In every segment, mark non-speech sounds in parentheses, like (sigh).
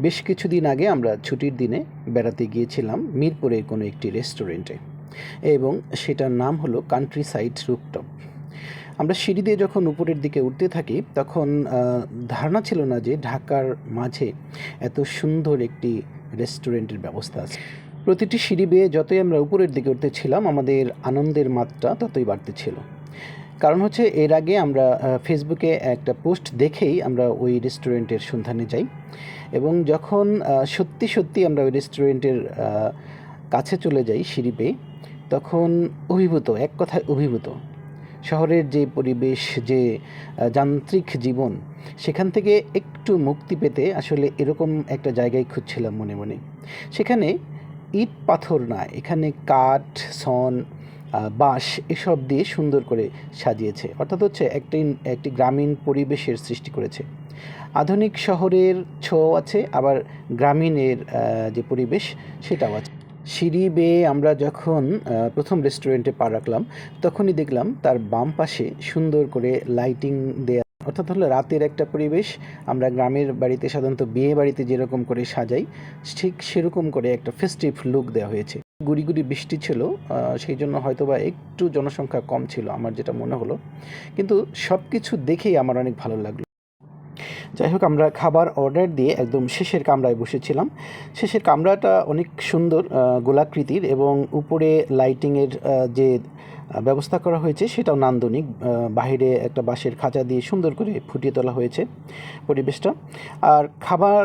বেশ কিছুদিন আগে আমরা ছুটির দিনে বেড়াতে গিয়েছিলাম মিরপুরে কোনো একটি রেস্টুরেন্টে এবং সেটার নাম হলো কান্ট্রি সাইড রুপটপ আমরা সিঁড়ি দিয়ে যখন উপরের দিকে উঠতে থাকি, তখন ধারণা ছিল না যে ঢাকার মাঝে এত সুন্দর একটি রেস্টুরেন্টের ব্যবস্থা আছে। প্রতিটি সিঁড়ি বেয়ে যতই আমরা উপরের দিকে উঠতেছিলাম আমাদের আনন্দের মাত্রা ততই বাড়তেছিল কারণ হচ্ছে এর আগে আমরা ফেসবুকে একটা পোস্ট দেখেই আমরা ওই রেস্টুরেন্টের সন্ধানে যাই এবং যখন সত্যি সত্যি আমরা ওই রেস্টুরেন্টের কাছে চলে যাই সিঁড়ি বেয়ে তখন অভিভূত, এক কথায় অভিভূত, শহরের যে পরিবেশ, যে যান্ত্রিক জীবন, সেখান থেকে একটু মুক্তি পেতে আসলে এরকম একটা জায়গায় খুঁজছিলাম মনে মনে। সেখানে ইট পাথর না, এখানে কাঠ, সন বাঁশ এসব দিয়ে সুন্দর করে সাজিয়েছে। অর্থাৎ হচ্ছে একটি একটি গ্রামীণ পরিবেশের সৃষ্টি করেছে। আধুনিক শহরের ছোঁয়া আছে, আবার গ্রামীণের যে পরিবেশ সেটাও আছে। সিঁড়ি বেয়ে আমরা যখন প্রথম রেস্টুরেন্টে পা রাখলাম, তখনই দেখলাম তার বাম পাশে সুন্দর করে লাইটিং দেয়া। অর্থাৎ হলো রাতের একটা পরিবেশ, আমরা গ্রামের বাড়িতে সাধারণত বিয়ে বাড়িতে যেরকম করে সাজাই, ঠিক সেরকম করে একটা ফেস্টিভ লুক দেওয়া হয়েছে। গুড়ি গুড়ি বৃষ্টি ছিল সেই জন্য হয়তো বা একটু জনসংখ্যা কম ছিল আমার যেটা মনে হলো। কিন্তু সব কিছু দেখেই আমার অনেক ভালো লাগল। যাই হোক, আমরা খাবার অর্ডার দিয়ে একদম শেষের কামরায় বসেছিলাম। শেষের কামরাটা অনেক সুন্দর গোলাকৃতির এবং উপরে লাইটিংয়ের যে ব্যবস্থা করা হয়েছে। সেটাও নান্দনিক। বাইরে একটা বাঁশের খাঁচা দিয়ে সুন্দর করে ফুটিয়ে তোলা হয়েছে পরিবেশটা। আর খাবার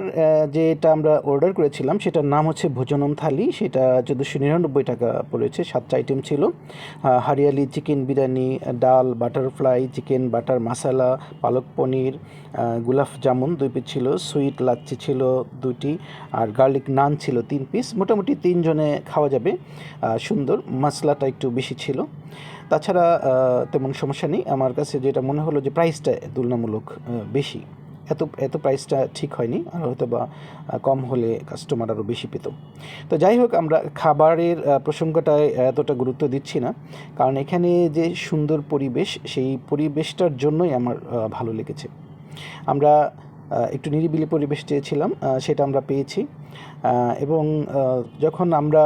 যেটা আমরা অর্ডার করেছিলাম, সেটার নাম হচ্ছে ভোজনম থালি। সেটা চোদ্দোশো নিরানব্বই টাকা পড়েছে। সাতটা আইটেম ছিল। হারিয়ালি চিকেন বিরিয়ানি, ডাল বাটারফ্লাই চিকেন বাটার মশালা পালক পনির গুলাফ জামুন দুই পিস ছিল সুইট লাচ্ছি ছিল দুটি আর গার্লিক নান ছিল তিন পিস মোটামুটি তিনজনে খাওয়া যাবে। সুন্দর। মশলাটা একটু বেশি ছিল। তাছাড়া তেমন সমস্যা নেই। আমার কাছে যেটা মনে হলো যে প্রাইসটা তুলনামূলক বেশি। এত এত প্রাইসটা ঠিক হয়নি, আর হয়তো বা কম হলে কাস্টমার আরও বেশি পেত। তো যাই হোক, আমরা খাবারের প্রসঙ্গটায় এতটা গুরুত্ব দিচ্ছি না। কারণ এখানে যে সুন্দর পরিবেশ, সেই পরিবেশটার জন্যই আমার ভালো লেগেছে। আমরা একটু নিরিবিলি পরিবেশ চেয়েছিলাম সেটা আমরা পেয়েছি। এবং যখন আমরা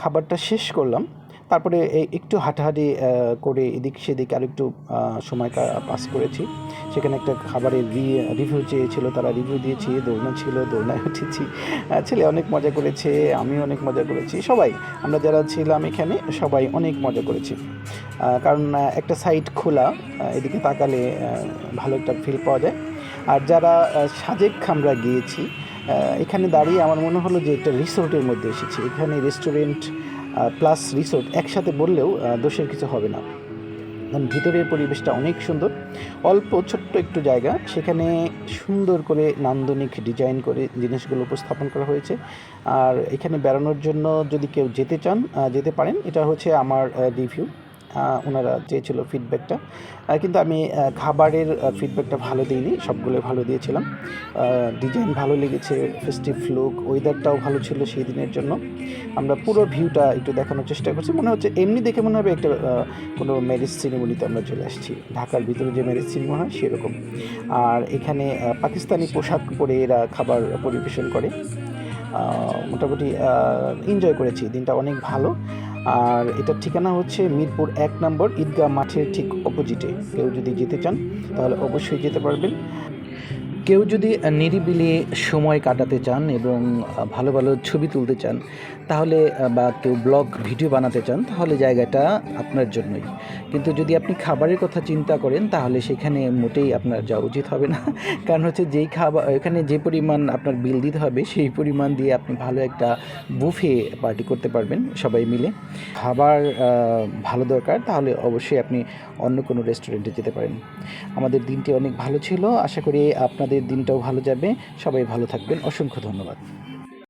খাবারটা শেষ করলাম তারপরে একটু হাঁটাহাঁটি করে এদিক সেদিক আর একটু সময় পাস করেছি। সেখানে একটা খাবারের রিভিউ চেয়েছিল, তারা রিভিউ দিয়েছি, দোলনা ছিল, দোলনায় উঠেছি। ছেলে অনেক মজা করেছে আমি অনেক মজা করেছি। সবাই, আমরা যারা ছিলাম এখানে, সবাই অনেক মজা করেছি। কারণ একটা সাইড খোলা এদিকে তাকালে ভালো একটা ফিল পাওয়া যায়। আর যারা সাজেক আমরা গিয়েছি এখানে দাঁড়িয়ে আমার মনে হলো যে একটা রিসোর্টের মধ্যে এসেছি। এখানে রেস্টুরেন্ট প্লাস রিসোর্ট একসাথে বললেও দোষের কিছু হবে না। কারণ ভিতরের পরিবেশটা অনেক সুন্দর। অল্প, ছোট্ট একটু জায়গা। সেখানে সুন্দর করে নান্দনিক ডিজাইন করে জিনিসগুলো উপস্থাপন করা হয়েছে। আর এখানে বেড়ানোর জন্য যদি কেউ যেতে চান যেতে পারেন। এটা হচ্ছে আমার রিভিউ ওনারা চেয়েছিল ফিডব্যাকটা কিন্তু আমি খাবারের ফিডব্যাকটা ভালো দিইনি সবগুলো ভালো দিয়েছিলাম। ডিজাইন ভালো লেগেছে ফেস্টিভ লুক ওয়েদারটাও ভালো ছিল সেই দিনের জন্য। আমরা পুরো ভিউটা একটু দেখানোর চেষ্টা করছি। মনে হচ্ছে এমনি দেখে মনে হবে একটা কোনো ম্যারেজ সিনেমনিতে আমরা চলে আসছি। ঢাকার ভিতরে যে ম্যারেজ সিনেমা হয় সেরকম। আর এখানে পাকিস্তানি পোশাক পরে এরা খাবার পরিবেশন করে। মোটামুটি এনজয় করেছি। দিনটা অনেক ভালো। আর এটার ঠিকানা হচ্ছে মিরপুর এক নম্বর ঈদগাহ মাঠের ঠিক অপোজিটে। কেউ যদি যেতে চান, তাহলে অবশ্যই যেতে পারবেন। কেউ যদি নিরিবিলি সময় কাটাতে চান এবং ভালো ভালো ছবি তুলতে চান, তাহলে, বা কেউ ব্লগ, ভিডিও বানাতে চান, তাহলে জায়গাটা আপনার জন্যই। কিন্তু যদি আপনি খাবারের কথা চিন্তা করেন, তাহলে সেখানে মোটেই আপনার যাওয়া উচিত হবে না। (laughs) কারণ হচ্ছে যেই খাবার এখানে যে পরিমাণ আপনার বিল দিতে হবে, সেই পরিমাণ দিয়ে আপনি ভালো একটা বুফে পার্টি করতে পারবেন সবাই মিলে। খাবার ভালো দরকার, তাহলে অবশ্যই আপনি অন্য কোনো রেস্টুরেন্টে যেতে পারেন। আমাদের দিনটি অনেক ভালো ছিল। আশা করি আপনাদের দিনটাও ভালো যাবে। সবাই ভালো থাকবেন। অসংখ্য ধন্যবাদ।